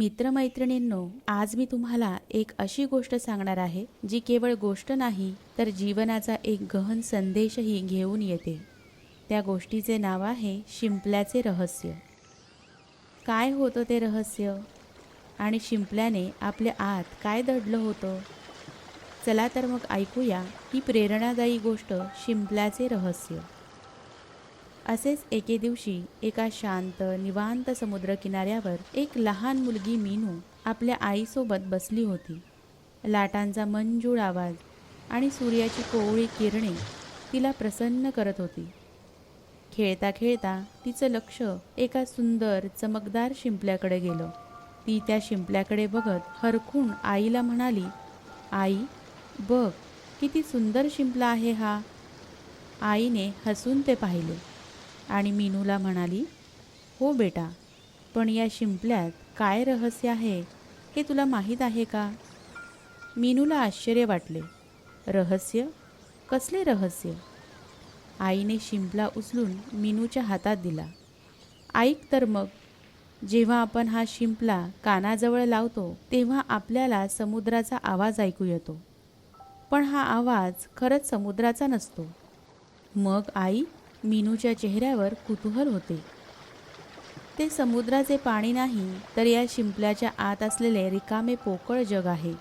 मित्रमैत्रिणींनो आज मी तुम्हाला एक अशी गोष्ट सांगणार आहे जी केवळ गोष्ट नाही तर जीवनाचा एक गहन संदेशही घेऊन येते. त्या गोष्टीचे नाव आहे शिंपल्याचे रहस्य. काय होतं ते रहस्य? आणि शिंपल्याने आपल्या आत काय दडलं होतं? चला तर मग ऐकूया ही प्रेरणादायी गोष्ट शिंपल्याचे रहस्य. असेच एके दिवशी एका शांत निवांत समुद्र किनाऱ्यावर एक लहान मुलगी मीनू आपल्या आईसोबत बसली होती. लाटांचा मंजूळ आवाज आणि सूर्याची कोवळी किरणे तिला प्रसन्न करत होती. खेळता खेळता तिचं लक्ष एका सुंदर चमकदार शिंपल्याकडे गेलं. ती त्या शिंपल्याकडे बघत हरखून आईला म्हणाली आई बघ किती सुंदर शिंपला आहे हा. आईने हसून ते पाहिले. आणि मीनूला म्हणाली हो बेटा पण या शिंपल्यात काय रहस्य आहे हे तुला माहीत आहे का? मीनूला आश्चर्य वाटले. रहस्य? कसले रहस्य? आईने शिंपला उचलून मीनूच्या हातात दिला. ऐक तर मग जेव्हा आपण हा शिंपला कानाजवळ लावतो तेव्हा आपल्याला समुद्राचा आवाज ऐकू येतो. पण हा आवाज खरंच समुद्राचा नसतो. मग आई मीनूच्या चेहऱ्यावर कुतूहल होते. ते समुद्राचे पाणी नाही तर या शिंपल्याच्या आत असलेले रिकामे पोकळ जग आहे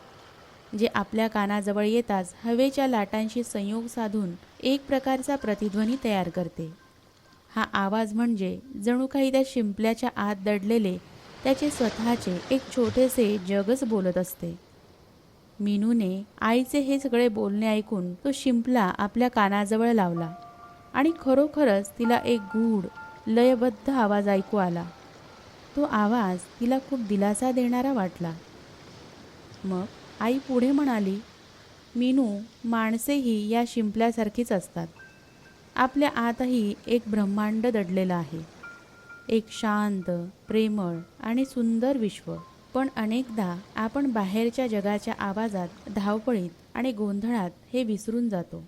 जे आपल्या कानाजवळ येताच हवेच्या लाटांशी संयोग साधून एक प्रकारचा प्रतिध्वनी तयार करते. हा आवाज म्हणजे जणू काही त्या शिंपल्याच्या आत दडलेले त्याचे स्वतःचे एक छोटेसे जगच बोलत असते. मीनूने आईचे हे सगळे बोलणे ऐकून तो शिंपला आपल्या कानाजवळ लावला. आणि खरोखरच तिला एक गूढ लयबद्ध आवाज ऐकू आला. तो आवाज तिला खूप दिलासा देणारा वाटला. मग आई पुढे म्हणाली मीनू माणसेही या शिंपल्यासारखीच असतात. आपल्या आतही एक ब्रह्मांड दडलेलं आहे. एक शांत प्रेमळ आणि सुंदर विश्व. पण अनेकदा आपण बाहेरच्या जगाच्या आवाजात धावपळीत आणि गोंधळात हे विसरून जातो.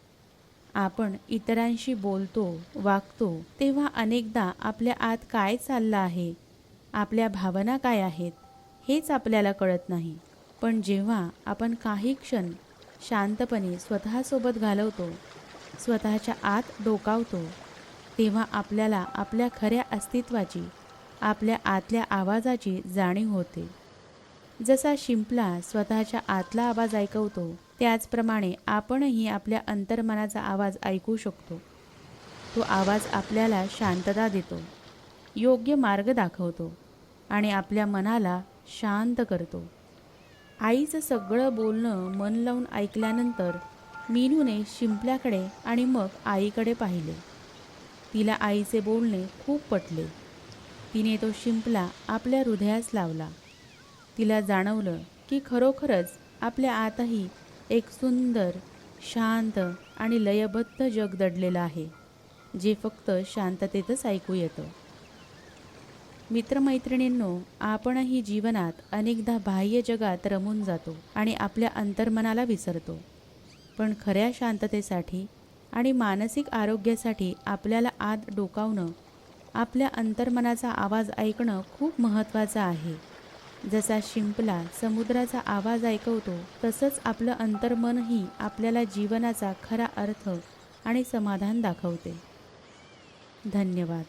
आपण इतरांशी बोलतो वागतो तेव्हा अनेकदा आपल्या आत काय चाललं आहे? आपल्या भावना काय आहेत? हेच आपल्याला कळत नाही. पण जेव्हा आपण काही क्षण शांतपणे स्वतःसोबत घालवतो स्वतःच्या आत डोकावतो तेव्हा आपल्याला आपल्या खऱ्या अस्तित्वाची आपल्या आतल्या आवाजाची जाणीव होते. जसा शिंपला स्वतःच्या आतला आवाज ऐकवतो त्याचप्रमाणे आपणही आपल्या अंतर्मनाचा आवाज ऐकू शकतो. तो आवाज आपल्याला शांतता देतो योग्य मार्ग दाखवतो आणि आपल्या मनाला शांत करतो. आईचं सगळं बोलणं मन लावून ऐकल्यानंतर मीनूने शिंपल्याकडे आणि मग आईकडे पाहिले. तिला आईचे बोलणे खूप पटले. तिने तो शिंपला आपल्या हृदयास लावला. तिला जाणवलं की खरोखरच आपल्या आतही एक सुंदर शांत आणि लयबद्ध जग दडलेलं आहे जे फक्त शांततेतच ऐकू येतं. मित्रमैत्रिणींनो आपणही जीवनात अनेकदा बाह्य जगात रमून जातो आणि आपल्या अंतर्मनाला विसरतो. पण खऱ्या शांततेसाठी आणि मानसिक आरोग्यासाठी आपल्याला आत डोकावणं आपल्या अंतर्मनाचा आवाज ऐकणं खूप महत्त्वाचं आहे. जसा शिंपला समुद्राचा आवाज ऐकवतो तसंच आपलं अंतर्मनही आपल्याला जीवनाचा खरा अर्थ आणि समाधान दाखवते. धन्यवाद.